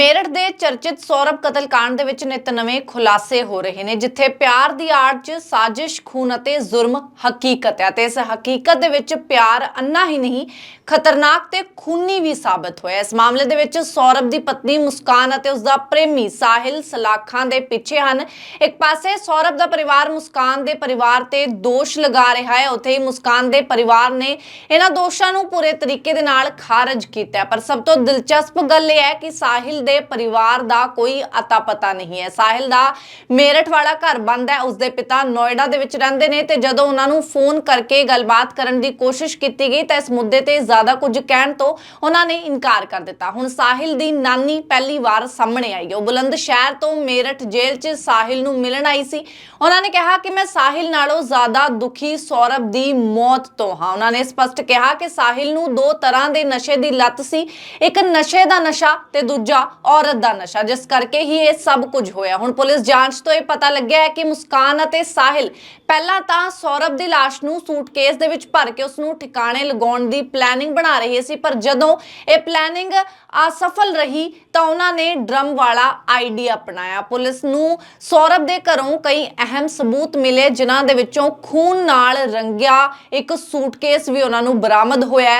ਮੇਰਠ ਦੇ ਚਰਚਿਤ ਸੌਰਵ ਕਤਲकांड ਦੇ ਵਿੱਚ ਨਿਤ ਨਵੇਂ ਖੁਲਾਸੇ ਹੋ ਰਹੇ ਨੇ, ਜਿੱਥੇ ਪਿਆਰ ਦੀ ਆੜ 'ਚ ਸਾਜ਼ਿਸ਼, ਖੂਨ ਅਤੇ ਜ਼ੁਰਮ ਹਕੀਕਤ ਹੈ ਤੇ ਇਸ ਹਕੀਕਤ ਦੇ ਵਿੱਚ ਪਿਆਰ ਅੰਨਾ ਹੀ ਨਹੀਂ, ਖਤਰਨਾਕ ਤੇ ਖੂਨੀ ਵੀ ਸਾਬਤ ਹੋਇਆ ਇਸ ਮਾਮਲੇ ਦੇ ਵਿੱਚ ਸੌਰਵ ਦੀ ਪਤਨੀ ਮੁਸਕਾਨ ਅਤੇ ਉਸ ਦਾ ਪ੍ਰੇਮੀ ਸਾਹਿਲ ਸਲਾਖਾਂ ਦੇ ਪਿੱਛੇ ਹਨ। ਇੱਕ ਪਾਸੇ ਸੌਰਭ ਦਾ ਪਰਿਵਾਰ ਮੁਸਕਾਨ ਦੇ ਪਰਿਵਾਰ ਤੇ ਦੋਸ਼ ਲਗਾ ਰਿਹਾ ਹੈ, ਉੱਥੇ ਹੀ ਮੁਸਕਾਨ ਦੇ ਪਰਿਵਾਰ ਨੇ ਇਹਨਾਂ ਦੋਸ਼ਾਂ ਨੂੰ ਪੂਰੇ ਤਰੀਕੇ ਦੇ ਨਾਲ ਖਾਰਜ ਕੀਤਾ ਪਰ ਸਭ ਤੋਂ ਦਿਲਚਸਪ ਗੱਲ ਇਹ ਹੈ ਕਿ ਸਾਹਿਲ ਦੇ ਪਰਿਵਾਰ ਦਾ ਕੋਈ ਅਤਾ ਪਤਾ ਨਹੀਂ ਹੈ। ਸਾਹਿਲ ਦਾ ਮੇਰਠ ਵਾਲਾ ਘਰ ਬੰਦ ਹੈ। ਉਸਦੇ ਪਿਤਾ ਨੋਇਡਾ ਦੇ ਵਿੱਚ ਰਹਿੰਦੇ ਨੇ ਤੇ ਜਦੋਂ ਉਹਨਾਂ ਨੂੰ ਫੋਨ ਕਰਕੇ ਗੱਲਬਾਤ ਕਰਨ ਦੀ ਕੋਸ਼ਿਸ਼ ਕੀਤੀ ਗਈ ਤਾਂ ਇਸ ਮੁੱਦੇ ਤੇ ਜ਼ਿਆਦਾ ਕੁਝ ਕਹਿਣ ਤੋਂ ਉਹਨਾਂ ਨੇ ਇਨਕਾਰ ਕਰ ਦਿੱਤਾ। ਹੁਣ ਸਾਹਿਲ ਦੀ ਨਾਨੀ ਪਹਿਲੀ ਵਾਰ ਸਾਹਮਣੇ ਆਈ ਹੈ। ਉਹ ਬੁਲੰਦ ਸ਼ਹਿਰ ਤੋਂ ਮੇਰਠ ਜੇਲ੍ਹ 'ਚ ਸਾਹਿਲ ਨੂੰ ਮਿਲਣ ਆਈ ਸੀ। ਉਹਨਾਂ ਨੇ ਕਿਹਾ ਕਿ ਮੈਂ ਸਾਹਿਲ ਨਾਲੋਂ ਜ਼ਿਆਦਾ ਦੁਖੀ ਸੌਰਭ ਦੀ ਮੌਤ ਤੋਂ ਹਾਂ। ਉਹਨਾਂ ਨੇ ਸਪਸ਼ਟ ਕਿਹਾ ਕਿ ਸਾਹਿਲ ਨੂੰ ਦੋ ਤਰ੍ਹਾਂ ਦੇ ਨਸ਼ੇ ਦੀ ਲੱਤ ਸੀ। ਇੱਕ ਨਸ਼ੇ ਦਾ ਨਸ਼ਾ ਤੇ ਦੂਜਾ ਔਰਤ ਦਾ ਨਸ਼ਾ, ਜਿਸ ਕਰਕੇ ਹੀ ਇਹ ਸਭ ਕੁਝ ਹੋਇਆ। ਹੁਣ ਪੁਲਿਸ ਜਾਂਚ ਤੋਂ ਇਹ ਪਤਾ ਲੱਗਿਆ ਹੈ ਕਿ ਮੁਸਕਾਨ ਅਤੇ ਸਾਹਿਲ ਪਹਿਲਾਂ ਤਾਂ ਸੌਰਭ ਦੀ ਲਾਸ਼ ਨੂੰ ਸੂਟਕੇਸ ਦੇ ਵਿੱਚ ਭਰ ਕੇ ਉਸ ਨੂੰ ਠਿਕਾਣੇ ਲਗਾਉਣ ਦੀ ਪਲੈਨਿੰਗ ਬਣਾ ਰਹੇ ਸੀ, ਪਰ ਜਦੋਂ ਇਹ ਪਲੈਨਿੰਗ ਅਸਫਲ ਰਹੀ ਤਾਂ ਉਹਨਾਂ ਨੇ ਡਰਮ ਵਾਲਾ ਆਈਡੀਆ ਅਪਣਾਇਆ। ਪੁਲਿਸ ਨੂੰ ਸੌਰਭ ਦੇ ਘਰੋਂ ਕਈ ਅਹਿਮ ਸਬੂਤ ਮਿਲੇ, ਜਿਨ੍ਹਾਂ ਦੇ ਵਿੱਚੋਂ ਖੂਨ ਨਾਲ ਰੰਗਿਆ ਇੱਕ ਸੂਟਕੇਸ ਵੀ ਉਹਨਾਂ ਨੂੰ ਬਰਾਮਦ ਹੋਇਆ